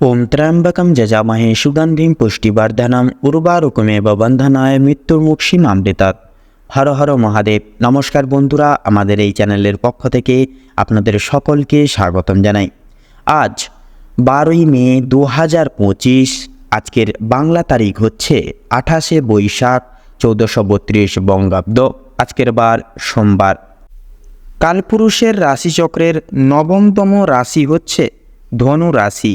ওম ত্র্যম্বকম যজামহে সুগন্ধিম পুষ্টিবর্ধনম উর্বারুকমেব বন্ধনায় মৃত্যুর্মুক্ষীমামৃতাৎ হর হর মহাদেব, নমস্কার বন্ধুরা, আমাদের এই চ্যানেলের পক্ষ থেকে আপনাদের সকলকে স্বাগতম জানাই। আজ বারোই মে দু হাজার পঁচিশ, আজকের বাংলা তারিখ হচ্ছে আঠাশে বৈশাখ চৌদ্দশো বত্রিশ বঙ্গাব্দ, আজকের বার সোমবার। কালপুরুষের রাশিচক্রের নবমতম রাশি হচ্ছে ধনু রাশি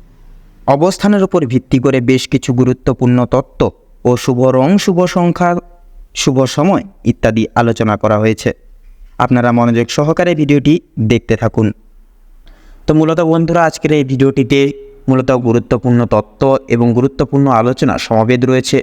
অবস্থানের উপর ভিত্তি করে বেশ কিছু গুরুত্বপূর্ণ তত্ত্ব ও শুভ রং শুভ সংখ্যা, শুভ সময় ইত্যাদি আলোচনা করা হয়েছে। আপনারা মনোযোগ সহকারে ভিডিওটি দেখতে থাকুন। তো মূলত বন্ধুরা, আজকের এই ভিডিওটিতে মূলত গুরুত্বপূর্ণ তত্ত্ব এবং গুরুত্বপূর্ণ আলোচনা সমাবেদ রয়েছে।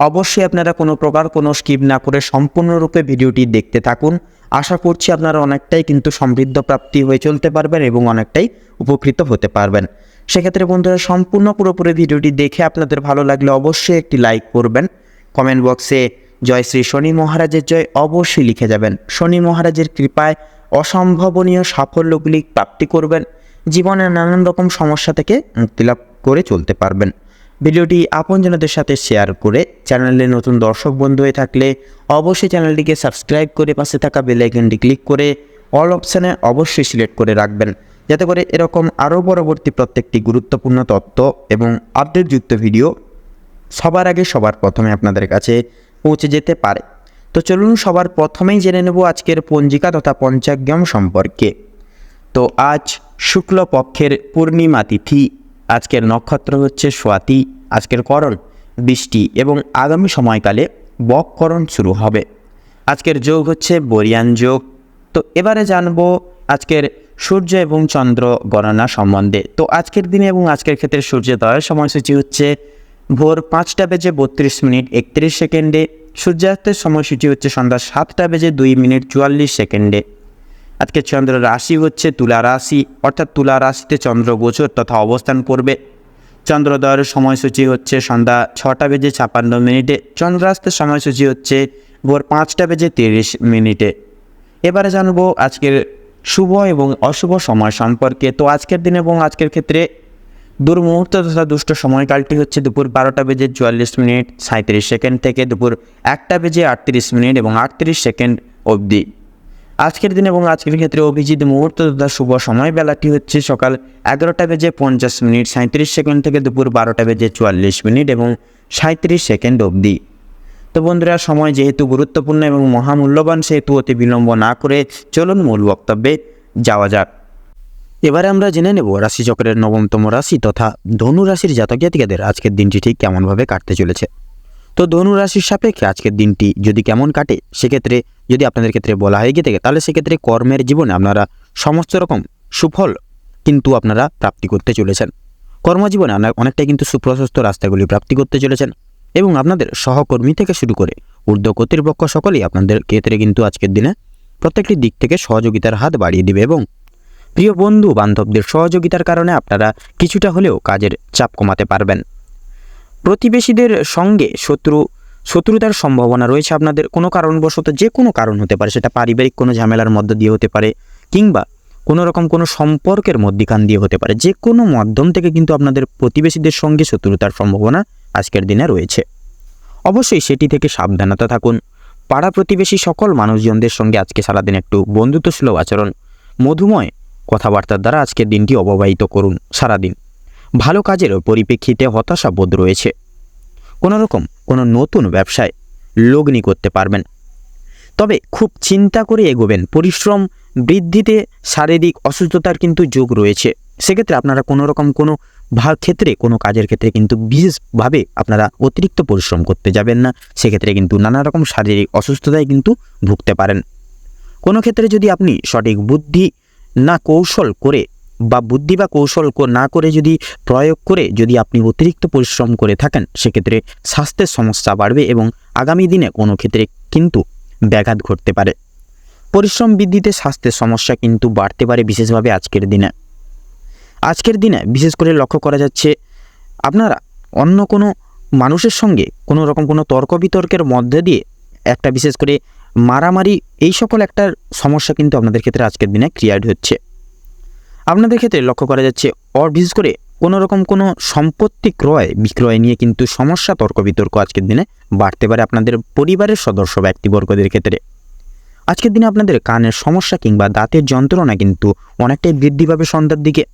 অবশ্যই আপনারা কোনো প্রকার কোনো স্কিপ না করে সম্পূর্ণরূপে ভিডিওটি দেখতে থাকুন। আশা করছি আপনারা অনেকটাই কিন্তু সমৃদ্ধ প্রাপ্তি হয়ে চলতে পারবেন এবং অনেকটাই উপকৃত হতে পারবেন। সেক্ষেত্রে বন্ধুরা, সম্পূর্ণ পুরোপুরি ভিডিওটি দেখে আপনাদের ভালো লাগলে অবশ্যই একটি লাইক করবেন। কমেন্ট বক্সে জয় শ্রী শনি মহারাজের জয় অবশ্যই লিখে যাবেন। শনি মহারাজের কৃপায় অসম্ভবনীয় সাফল্যগুলি প্রাপ্তি করবেন। জীবনের নানান রকম সমস্যা থেকে মুক্তিলাভ করে চলতে পারবেন। ভিডিওটি আপনজনদের সাথে শেয়ার করে চ্যানেলে নতুন দর্শক বন্ধু হয়ে থাকলে অবশ্যই চ্যানেলটিকে সাবস্ক্রাইব করে পাশে থাকা বেল আইকনটি ক্লিক করে অল অপশানে অবশ্যই সিলেক্ট করে রাখবেন। যাতে করে এরকম আরও পরবর্তী প্রত্যেকটি গুরুত্বপূর্ণ তথ্য এবং আপডেটযুক্ত ভিডিও সবার আগে সবার প্রথমে আপনাদের কাছে পৌঁছে যেতে পারে। তো চলুন সবার প্রথমেই জেনে নেব আজকের পঞ্জিকা তথা পঞ্চাগ্রাম সম্পর্কে। তো আজ শুক্লপক্ষের পূর্ণিমা তিথি, আজকের নক্ষত্র হচ্ছে স্বাতি আজকের করণ বৃষ্টি এবং আগামী সময়কালে বককরণ শুরু হবে। আজকের যোগ হচ্ছে বরিয়ান যোগ। তো এবারে জানব আজকের সূর্য এবং চন্দ্র গণনা সম্বন্ধে। তো আজকের দিনে এবং আজকের ক্ষেত্রে সূর্যোদয়ের সময়সূচি হচ্ছে ভোর পাঁচটা বেজে বত্রিশ মিনিট একত্রিশ সেকেন্ডে। সূর্যাস্তের সময়সূচি হচ্ছে সন্ধ্যা সাতটা বেজে দুই মিনিট চুয়াল্লিশ সেকেন্ডে। আজকে চন্দ্র রাশি হচ্ছে তুলা রাশি, অর্থাৎ তুলা রাশিতে চন্দ্র গোচর তথা অবস্থান করবে। চন্দ্রোদয়ের সময়সূচি হচ্ছে সন্ধ্যা ছটা বেজে ছাপান্ন মিনিটে। চন্দ্রাস্তের সময়সূচি হচ্ছে ভোর পাঁচটা বেজে তিরিশ মিনিটে। এবারে জানব আজকের শুভ এবং অশুভ সময় সম্পর্কে তো আজকের দিন এবং আজকের ক্ষেত্রে দুর্মুহূর্ত তথা দুষ্ট সময়কালটি হচ্ছে দুপুর বারোটা বেজে চুয়াল্লিশ মিনিট সাঁত্রিশ সেকেন্ড থেকে দুপুর একটা বেজে আটত্রিশ মিনিট এবং আটত্রিশ সেকেন্ড অবধি। আজকের দিন এবং আজকের ক্ষেত্রে অভিজিৎ মুহূর্ত তথা শুভ সময় বেলাটি হচ্ছে সকাল এগারোটা বেজে পঞ্চাশ মিনিট সাঁত্রিশ সেকেন্ড থেকে দুপুর বারোটা বেজে চুয়াল্লিশ মিনিট এবং সাঁত্রিশ সেকেন্ড অবধি। তো বন্ধুরা, সময় যেহেতু গুরুত্বপূর্ণ এবং মহামূল্যবান, সেহেতু অতি বিলম্ব না করে চলুন মূল বক্তব্যে যাওয়া যাক। এবারে আমরা জেনে নেব রাশিচক্রের নবমতম রাশি তথা ধনু রাশির জাতক জাতিকাদের আজকের দিনটি ঠিক কেমনভাবে কাটতে চলেছে। তো ধনু রাশির সাপেক্ষে আজকের দিনটি যদি কেমন কাটে, সেক্ষেত্রে যদি আপনাদের ক্ষেত্রে বলা হয়ে গিয়ে থাকে, তাহলে সেক্ষেত্রে কর্মের জীবনে আপনারা সমস্ত রকম সুফল কিন্তু আপনারা প্রাপ্তি করতে চলেছেন। কর্মজীবনে অনেকটাই কিন্তু সুপ্রশস্ত রাস্তাগুলি প্রাপ্তি করতে চলেছেন। এবং আপনাদের সহকর্মী থেকে শুরু করে ঊর্ধ্ব কর্তৃপক্ষ সকলেই আপনাদের ক্ষেত্রে কিন্তু আজকের দিনে প্রত্যেকটি দিক থেকে সহযোগিতার হাত বাড়িয়ে দিবে এবং প্রিয় বন্ধু বান্ধবদের সহযোগিতার কারণে আপনারা কিছুটা হলেও কাজের চাপ কমাতে পারবেন। প্রতিবেশীদের সঙ্গে শত্রু, শত্রুতার সম্ভাবনা রয়েছে আপনাদের কোনো কারণবশত যে কোনো কারণ হতে পারে, সেটা পারিবারিক কোনো ঝামেলার মধ্য দিয়ে হতে পারে কিংবা কোনো রকম কোনো সম্পর্কের মধ্যিখান দিয়ে হতে পারে। যে কোনো মাধ্যম থেকে কিন্তু আপনাদের প্রতিবেশীদের সঙ্গে শত্রুতার সম্ভাবনা আজকের দিনে রয়েছে। অবশ্যই সেটি থেকে সাবধানতা থাকুন। পাড়া প্রতিবেশী সকল মানুষজনদের সঙ্গে আজকে সারাদিন একটু বন্ধুত্বসুলভ আচরণ, মধুময় কথাবার্তার দ্বারা আজকের দিনটি অববাহিত করুন সারাদিন। ভালো কাজের পরিপ্রেক্ষিতে হতাশা বোধ রয়েছে। কোনো রকম কোনো নতুন ব্যবসায় লগ্নি করতে পারবেন। তবে খুব চিন্তা করে এগোবেন। পরিশ্রম বৃদ্ধিতে শারীরিক অসুস্থতার কিন্তু যোগ রয়েছে। সেক্ষেত্রে আপনারা কোনো রকম কোনো ক্ষেত্রে, কোনো কাজের ক্ষেত্রে কিন্তু বিশেষভাবে আপনারা অতিরিক্ত পরিশ্রম করতে যাবেন না। সেক্ষেত্রে কিন্তু নানা রকম শারীরিক অসুস্থতায় কিন্তু ভুগতে পারেন। কোনো ক্ষেত্রে যদি আপনি সঠিক বুদ্ধি না কৌশল করে বা বুদ্ধি বা কৌশল না করে যদি প্রয়োগ করে যদি আপনি অতিরিক্ত পরিশ্রম করে থাকেন, সেক্ষেত্রে স্বাস্থ্যের সমস্যা বাড়বে এবং আগামী দিনে কোনো ক্ষেত্রে কিন্তু ব্যাঘাত ঘটতে পারে। পরিশ্রম বৃদ্ধিতে স্বাস্থ্যের সমস্যা কিন্তু বাড়তে পারে বিশেষভাবে আজকের দিনে। আজকের দিনে বিশেষ করে লক্ষ্য করা যাচ্ছে, আপনারা অন্য কোনো মানুষের সঙ্গে কোনো রকম কোনো তর্ক বিতর্কের মধ্যে দিয়ে একটা বিশেষ করে মারামারি, এই সকল একটা সমস্যা কিন্তু আপনাদের ক্ষেত্রে আজকের দিনে ক্রিয়েট হচ্ছে। আপনাদের ক্ষেত্রে লক্ষ্য করা যাচ্ছে, অর বিশেষ করে কোনো রকম কোনো সম্পত্তি ক্রয়, বিক্রয় নিয়ে কিন্তু সমস্যা, তর্ক বিতর্ক আজকের দিনে বাড়তে পারে আপনাদের পরিবারের সদস্য ব্যক্তিবর্গদের ক্ষেত্রে। আজকের দিনে আপনাদের কানের সমস্যা কিংবা দাঁতের যন্ত্রণা কিন্তু অনেকটাই বৃদ্ধি পাবে সন্ধ্যার দিকে।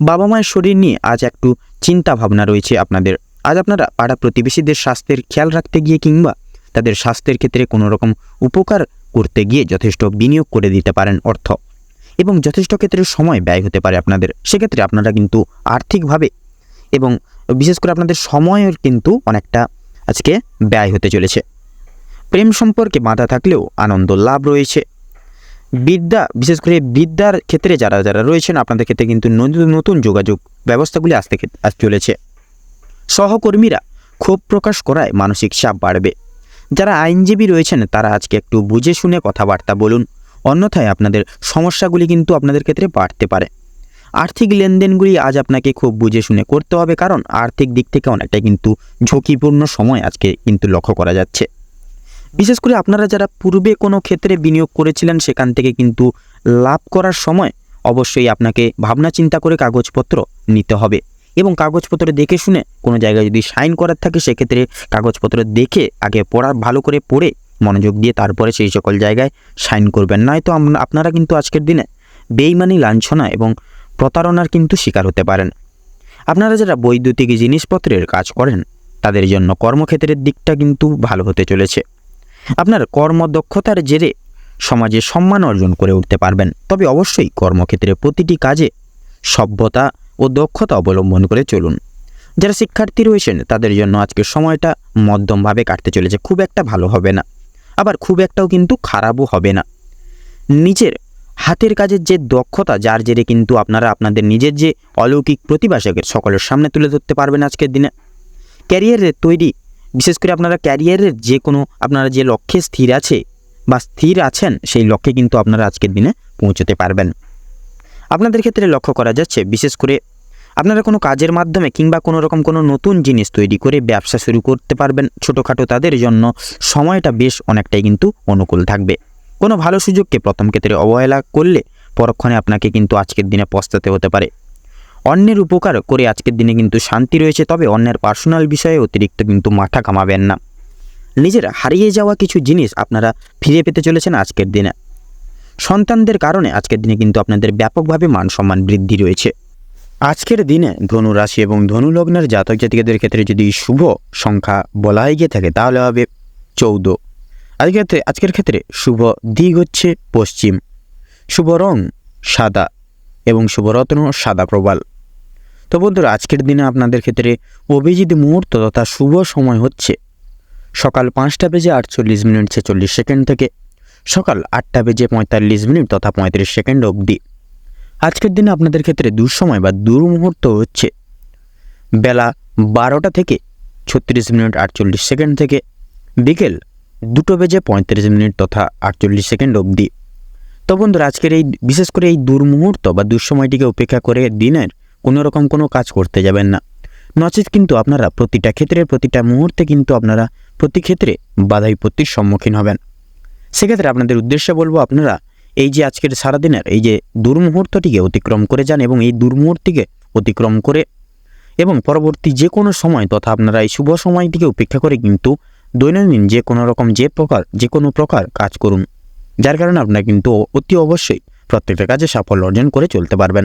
বাবা মায়ের শরীর নিয়ে আজ একটু চিন্তা ভাবনা রয়েছে আপনাদের। আজ আপনারা পাড়া প্রতিবেশীদের স্বাস্থ্যের খেয়াল রাখতে গিয়ে কিংবা তাদের স্বাস্থ্যের ক্ষেত্রে কোনো রকম উপকার করতে গিয়ে যথেষ্ট বিনিয়োগ করে দিতে পারেন অর্থ। এবং যথেষ্ট ক্ষেত্রে সময় ব্যয় হতে পারে আপনাদের। সেক্ষেত্রে আপনারা কিন্তু আর্থিকভাবে এবং বিশেষ করে আপনাদের সময়ের কিন্তু অনেকটা আজকে ব্যয় হতে চলেছে। প্রেম সম্পর্কে বাধা থাকলেও আনন্দ লাভ রয়েছে। বিদ্যা, বিশেষ করে বিদ্যার ক্ষেত্রে যারা যারা রয়েছেন, আপনাদের ক্ষেত্রে কিন্তু নতুন নতুন যোগাযোগ ব্যবস্থাগুলি আসতে আস চলেছে। সহকর্মীরা ক্ষোভ প্রকাশ করায় মানসিক চাপ বাড়বে। যারা আইনজীবী রয়েছেন, তারা আজকে একটু বুঝে শুনে কথাবার্তা বলুন। অন্যথায় আপনাদের সমস্যাগুলি কিন্তু আপনাদের ক্ষেত্রে বাড়তে পারে। আর্থিক লেনদেনগুলি আজ আপনাকে খুব বুঝে শুনে করতে হবে, কারণ আর্থিক দিক থেকে অনেকটাই কিন্তু ঝুঁকিপূর্ণ সময় আজকে কিন্তু লক্ষ্য করা যাচ্ছে। বিশেষ করে আপনারা যারা পূর্বে কোনো ক্ষেত্রে বিনিয়োগ করেছিলেন, সেখান থেকে কিন্তু লাভ করার সময় অবশ্যই আপনাকে ভাবনা চিন্তা করে কাগজপত্র নিতে হবে। এবং কাগজপত্র দেখে শুনে কোনো জায়গায় যদি সাইন করার থাকে, সেক্ষেত্রে কাগজপত্র দেখে, আগে পড়া, ভালো করে পড়ে মনোযোগ দিয়ে তারপরে সেই সকল জায়গায় সাইন করবেন। নয়তো আপনারা কিন্তু আজকের দিনে বেইমানি, লাঞ্ছনা এবং প্রতারণার কিন্তু শিকার হতে পারেন। আপনারা যারা বৈদ্যুতিক জিনিসপত্রের কাজ করেন, তাদের জন্য কর্মক্ষেত্রের দিকটা কিন্তু ভালো হতে চলেছে। আপনার কর্মদক্ষতার জেরে সমাজে সম্মান অর্জন করে উঠতে পারবেন। তবে অবশ্যই কর্মক্ষেত্রে প্রতিটি কাজে সভ্যতা ও দক্ষতা অবলম্বন করে চলুন। যারা শিক্ষার্থী রয়েছেন, তাদের জন্য আজকের সময়টা মধ্যমভাবে কাটতে চলেছে। খুব একটা ভালো হবে না। আবার খুব একটাও কিন্তু খারাপও হবে না। নিজের হাতের কাজের যে দক্ষতা, যার জেরে কিন্তু আপনারা আপনাদের নিজের যে অলৌকিক প্রতিভাসকের সকলের সামনে তুলে ধরতে পারবেন আজকের দিনে। ক্যারিয়ারের তৈরি বিশেষ করে আপনারা ক্যারিয়ারের যে কোনো আপনারা যে লক্ষ্যে স্থির আছে বা স্থির আছেন, সেই লক্ষ্যে কিন্তু আপনারা আজকের দিনে পৌঁছতে পারবেন। আপনাদের ক্ষেত্রে লক্ষ্য করা যাচ্ছে, বিশেষ করে আপনারা কোনো কাজের মাধ্যমে কিংবা কোনো রকম কোনো নতুন জিনিস তৈরি করে ব্যবসা শুরু করতে পারবেন, ছোটোখাটো তাদের জন্য সময়টা বেশ অনেকটাই কিন্তু অনুকূল থাকবে। কোনো ভালো সুযোগকে প্রথম ক্ষেত্রে অবহেলা করলে পরক্ষণে আপনাকে কিন্তু আজকের দিনে পস্তাতে হতে পারে। অন্যের উপকার করে আজকের দিনে কিন্তু শান্তি রয়েছে, তবে অন্যের পার্সোনাল বিষয়ে অতিরিক্ত কিন্তু মাথা কামাবেন না। নিজের হারিয়ে যাওয়া কিছু জিনিস আপনারা ফিরে পেতে চলেছেন আজকের দিনে। সন্তানদের কারণে আজকের দিনে কিন্তু আপনাদের ব্যাপকভাবে মান সম্মান বৃদ্ধি রয়েছে। আজকের দিনে ধনু রাশি এবং ধনু লগ্নের জাতক জাতিকাদের ক্ষেত্রে যদি শুভ সংখ্যা বলা হয়ে গিয়ে থাকে, তাহলে হবে চৌদ্দ। আজকের আজকের ক্ষেত্রে শুভ দিক হচ্ছে পশ্চিম। শুভ রং সাদা এবং শুভরত্ন সাদা প্রবাল। তো বন্ধুরা, আজকের দিনে আপনাদের ক্ষেত্রে অভিজিৎ মুহূর্ত তথা শুভ সময় হচ্ছে সকাল পাঁচটা বেজে আটচল্লিশ মিনিট ছেচল্লিশ সেকেন্ড থেকে সকাল আটটা বেজে পঁয়তাল্লিশ মিনিট তথা পঁয়ত্রিশ সেকেন্ড অবধি। আজকের দিনে আপনাদের ক্ষেত্রে দুঃসময় বা দুর্মুহূর্ত হচ্ছে বেলা বারোটা থেকে ছত্রিশ মিনিট আটচল্লিশ সেকেন্ড থেকে বিকেল দুটো বেজে পঁয়ত্রিশ মিনিট তথা আটচল্লিশ সেকেন্ড অবধি। তো বন্ধুরা, আজকের এই বিশেষ করে এই দুর্মুহূর্ত বা দুঃসময়টিকে উপেক্ষা করে দিনের কোনো রকম কোনো কাজ করতে যাবেন না। নচেত কিন্তু আপনারা প্রতিটা ক্ষেত্রে, প্রতিটা মুহূর্তে কিন্তু আপনারা প্রতি ক্ষেত্রে বাধা বিপত্তির সম্মুখীন হবেন। সেক্ষেত্রে আপনাদের উদ্দেশ্যে বলব, আপনারা এই যে আজকের সারাদিনের এই যে দুর্মুহূর্তটিকে অতিক্রম করে যান এবং এই দুর্মুহূর্তটিকে অতিক্রম করে এবং পরবর্তী যে কোনো সময় তথা আপনারা এই শুভ সময়টিকে উপেক্ষা করে কিন্তু দৈনন্দিন যে কোনো রকম যে প্রকার, যে কোনো প্রকার কাজ করুন। যার কারণে আপনারা কিন্তু অতি অবশ্যই প্রত্যেকটা কাজে সাফল্য অর্জন করে চলতে পারবেন।